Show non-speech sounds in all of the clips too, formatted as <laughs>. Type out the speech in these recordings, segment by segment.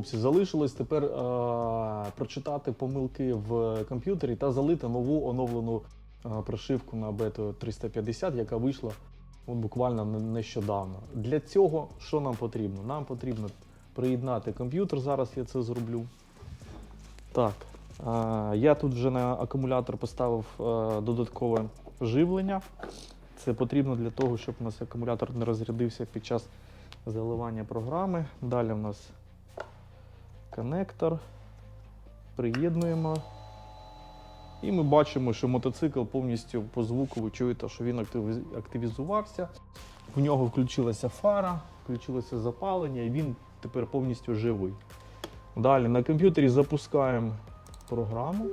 хлопці, залишилось тепер е, прочитати помилки в комп'ютері та залити нову оновлену е, прошивку на бету 350, яка вийшла от буквально нещодавно. Для цього що нам потрібно? Нам потрібно приєднати комп'ютер. Зараз я це зроблю. Так, е, я тут вже на акумулятор поставив е, додаткове живлення. Це потрібно для того, щоб у нас акумулятор не розрядився під час заливання програми. Далі у нас коннектор. Приєднуємо. І ми бачимо, що мотоцикл повністю по звуку ви чуєте, що він активізувався. В нього включилася фара, включилося запалення, і він тепер повністю живий. Далі на комп'ютері запускаємо програму.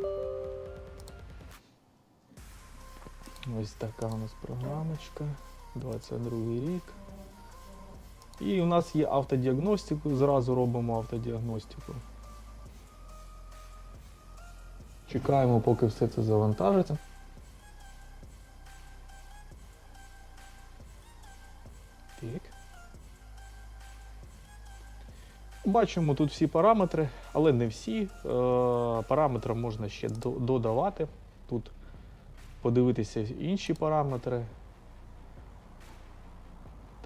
Ось така у нас програмочка. 22 рік. І у нас є автодіагностику. Зразу робимо автодіагностику. Чекаємо, поки все це завантажиться. Так. Бачимо тут всі параметри, але не всі. Е, параметри можна ще додавати. Тут подивитися інші параметри.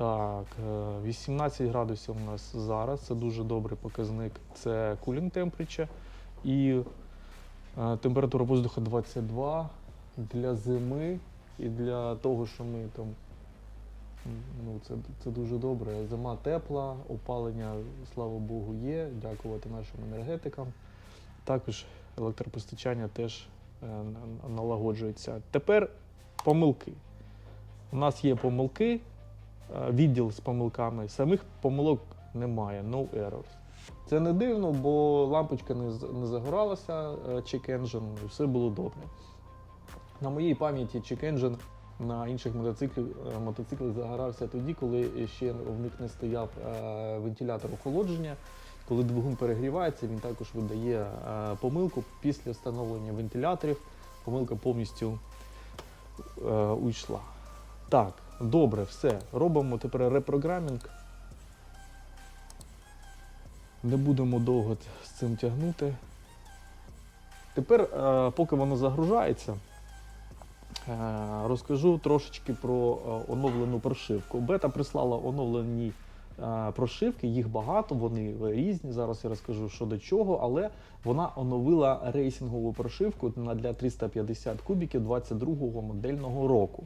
Так, е, 18 градусів у нас зараз. Це дуже добрий показник. Це cooling temperature. І е, температура воздуха 22 для зими і для того, що ми там. Ну, це, це дуже добре. Зима тепла, опалення, слава Богу, є. Дякувати нашим енергетикам. Також електропостачання теж е, налагоджується. Тепер помилки. У нас є помилки, е, відділ з помилками. Самих помилок немає, no errors. Це не дивно, бо лампочка не, не загоралася, е, check engine, і все було добре. На моїй пам'яті check engine на інших е, мотоциклах загорався тоді, коли ще в них не стояв е, вентилятор охолодження. Коли двигун перегрівається, він також видає е, помилку після встановлення вентиляторів. Помилка повністю е, уйшла. Так, добре, все. Робимо тепер репрограмінг. Не будемо довго з цим тягнути. Тепер, е, поки воно загружається, е, розкажу трошечки про е, оновлену прошивку. Бета прислала оновлені прошивки, їх багато, вони різні. Зараз я розкажу, що до чого, але вона оновила рейсингову прошивку для 350 кубіків 22-го модельного року.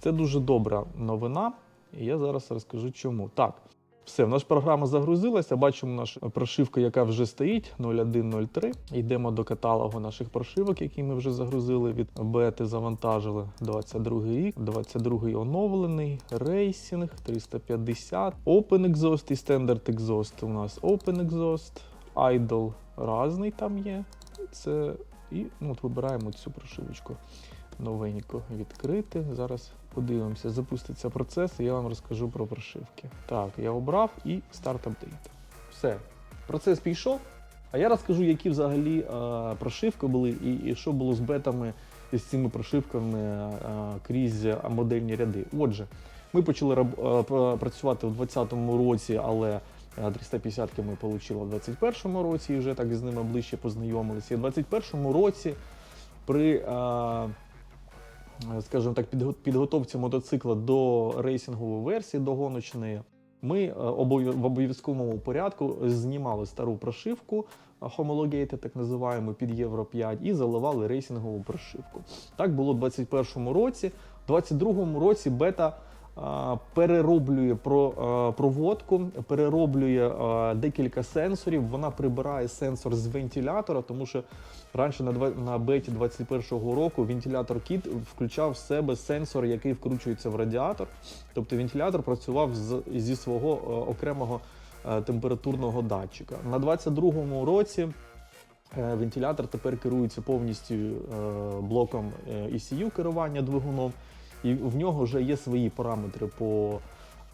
Це дуже добра новина, і я зараз розкажу чому. Так, все, нас програма загрузилася. Бачимо нашу прошивку, яка вже стоїть 0103. Йдемо до каталогу наших прошивок, які ми вже загрузили від бети, завантажили 22 рік, 22 оновлений, рейсінг 350, Open Exhaust і Standard Exhaust. У нас Open Exhaust, Idle разний там є. Це і ну, от вибираємо цю прошивочку новенько відкрити. Зараз подивимося, запуститься процес, і я вам розкажу про прошивки. Так, я обрав і старт апдейт. Все, процес пішов. А я розкажу, які взагалі е, прошивки були і, і що було з бетами з цими прошивками е, крізь е, модельні ряди. Отже, ми почали працювати у 2020 році, але е, 350 ми отримали у 2021 році і вже так з ними ближче познайомилися. І у 2021 році при е, скажімо так, підго- підготовці мотоцикла до рейсингової версії, до гоночної, ми е, в обов'язковому порядку знімали стару прошивку Homologate, так називаємо, під Євро 5, і заливали рейсингову прошивку. Так було у 2021 році. У 2022 році бета е, перероблює проводку, перероблює декілька сенсорів. Вона прибирає сенсор з вентилятора, тому що раніше на, беті 2021 року вентилятор кіт включав в себе сенсор, який вкручується в радіатор. Тобто вентилятор працював зі свого е, окремого е, температурного датчика. На 2022 році е, вентилятор тепер керується повністю блоком ECU керування двигуном, і в нього вже є свої параметри по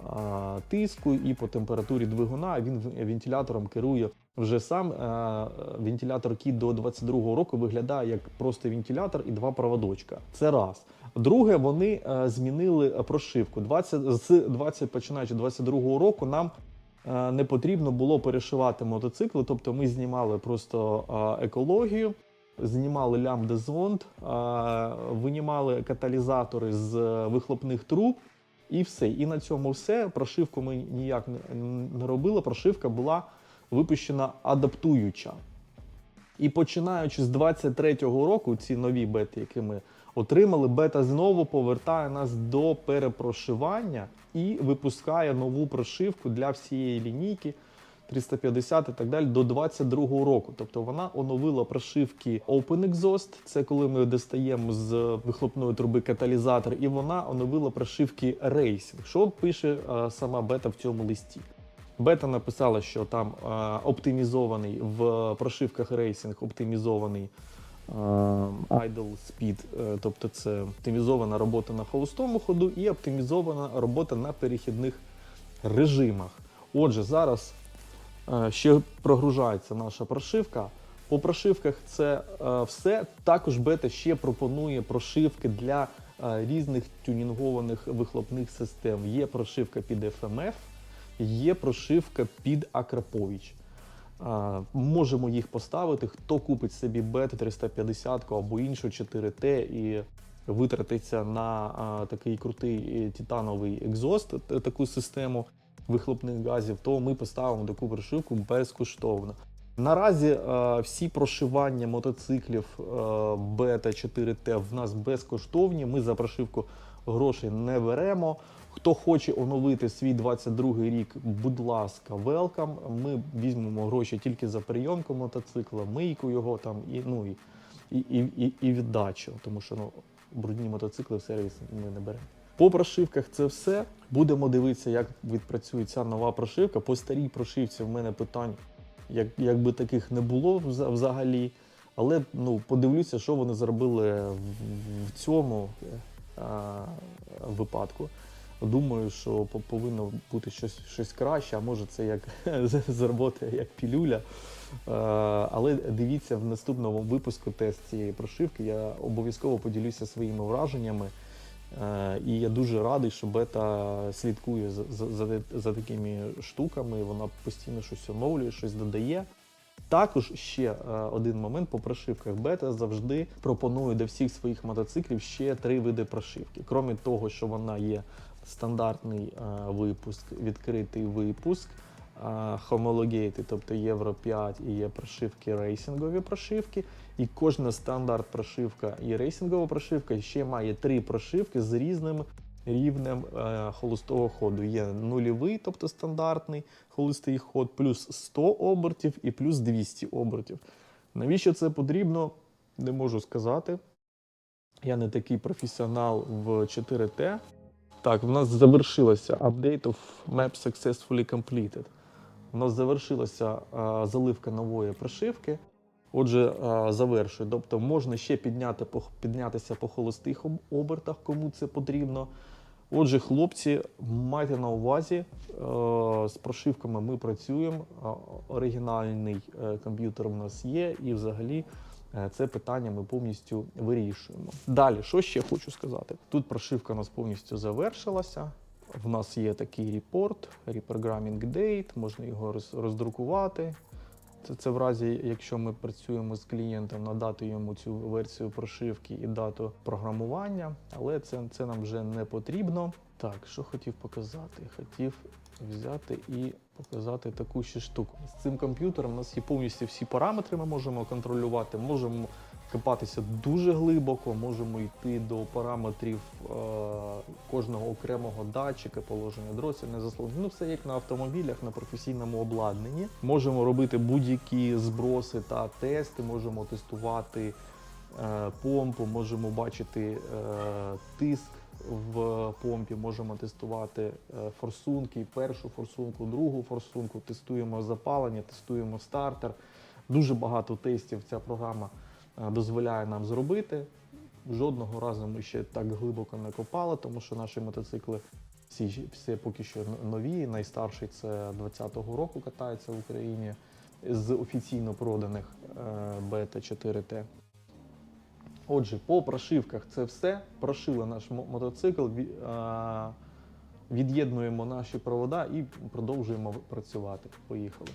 е, тиску і по температурі двигуна. Він вентилятором керує вже сам. Е, Вентилятор Кіт до 22 року виглядає як просто вентилятор і два проводочка. Це раз. Друге, вони е, змінили прошивку. 20, з 20, починаючи з 22 року нам е, не потрібно було перешивати мотоцикли. Тобто ми знімали просто екологію, знімали лямбда-зонд, е, винімали каталізатори з вихлопних труб. І все. І на цьому все. Прошивку ми ніяк не робили. Прошивка була випущена адаптуюча. І починаючи з 23-го року, ці нові бети, які ми отримали, бета знову повертає нас до перепрошивання і випускає нову прошивку для всієї лінійки 350 і так далі до 22-го року. Тобто вона оновила прошивки Open Exhaust, це коли ми достаємо з вихлопної труби каталізатор, і вона оновила прошивки Racing. Що пише е, сама бета в цьому листі? Бета написала, що там е, оптимізований в прошивках рейсинг, оптимізований е, idle speed, тобто це оптимізована робота на холостому ходу і оптимізована робота на перехідних режимах. Отже, зараз ще прогружається наша прошивка. По прошивках це е, все. Також бета ще пропонує прошивки для е, різних тюнінгованих вихлопних систем. Є прошивка під FMF, є прошивка під Акрапович. Можемо їх поставити. Хто купить собі бета 350 або іншу 4Т і витратиться на такий крутий е, титановий екзост, таку систему вихлопних газів, то ми поставимо таку прошивку безкоштовно. Наразі е, всі прошивання мотоциклів е, бета 4Т в нас безкоштовні. Ми за прошивку грошей не беремо. Хто хоче оновити свій 22 рік, будь ласка, велкам. Ми візьмемо гроші тільки за прийомку мотоцикла, мийку його там і ну і, і, і, і віддачу, тому що ну брудні мотоцикли в сервіс ми не беремо. По прошивках це все. Будемо дивитися, як відпрацює ця нова прошивка. По старій прошивці в мене питань, як, якби таких не було вза- взагалі. Але ну, подивлюся, що вони зробили в, цьому е, випадку. Думаю, що по- повинно бути щось, щось краще, а може це як <laughs> зробота як пілюля. Е, Але дивіться в наступному випуску тест цієї прошивки. Я обов'язково поділюся своїми враженнями. Е, І я дуже радий, що бета слідкує за, за, за, такими штуками. Вона постійно щось оновлює, щось додає. Також ще е, один момент по прошивках. Бета завжди пропонує до всіх своїх мотоциклів ще три види прошивки. Крім того, що вона є стандартний е, випуск, відкритий випуск, homologated, тобто Євро 5 і є прошивки рейсингові прошивки. І кожна стандарт прошивка і рейсингова прошивка ще має три прошивки з різним рівнем е, холостого ходу. Є нульовий, тобто стандартний холостий ход, плюс 100 обертів і плюс 200 обертів. Навіщо це потрібно, не можу сказати. Я не такий професіонал в 4T. Так, в нас завершилося update of map successfully completed. У нас завершилася а, заливка нової прошивки. Отже, а, завершую. Тобто можна ще підняти, піднятися по холостих обертах, кому це потрібно. Отже, хлопці, майте на увазі, е, з прошивками ми працюємо. Оригінальний е, комп'ютер у нас є, і взагалі е, це питання ми повністю вирішуємо. Далі, що ще хочу сказати? Тут прошивка у нас повністю завершилася. В нас є такий репорт, reprogramming date, можна його роз- роздрукувати. Це, це в разі, якщо ми працюємо з клієнтом, надати йому цю версію прошивки і дату програмування, але це, це нам вже не потрібно. Так, що хотів показати? Хотів взяти і показати таку ще штуку. З цим комп'ютером у нас є повністю всі параметри, ми можемо контролювати, можемо копатися дуже глибоко, можемо йти до параметрів е, кожного окремого датчика, положення дротів, не заслуги. Ну, все як на автомобілях, на професійному обладнанні. Можемо робити будь-які зброси та тести, можемо тестувати е, помпу, можемо бачити е, тиск в помпі, можемо тестувати е, форсунки, першу форсунку, другу форсунку, тестуємо запалення, тестуємо стартер. Дуже багато тестів ця програма дозволяє нам зробити. Жодного разу ми ще так глибоко не копали, тому що наші мотоцикли всі, всі поки що нові. Найстарший це 20-го року катається в Україні з офіційно проданих е, бета 4Т. Отже, по прошивках це все. Прошили наш мотоцикл. е, від'єднуємо наші провода і продовжуємо працювати. Поїхали.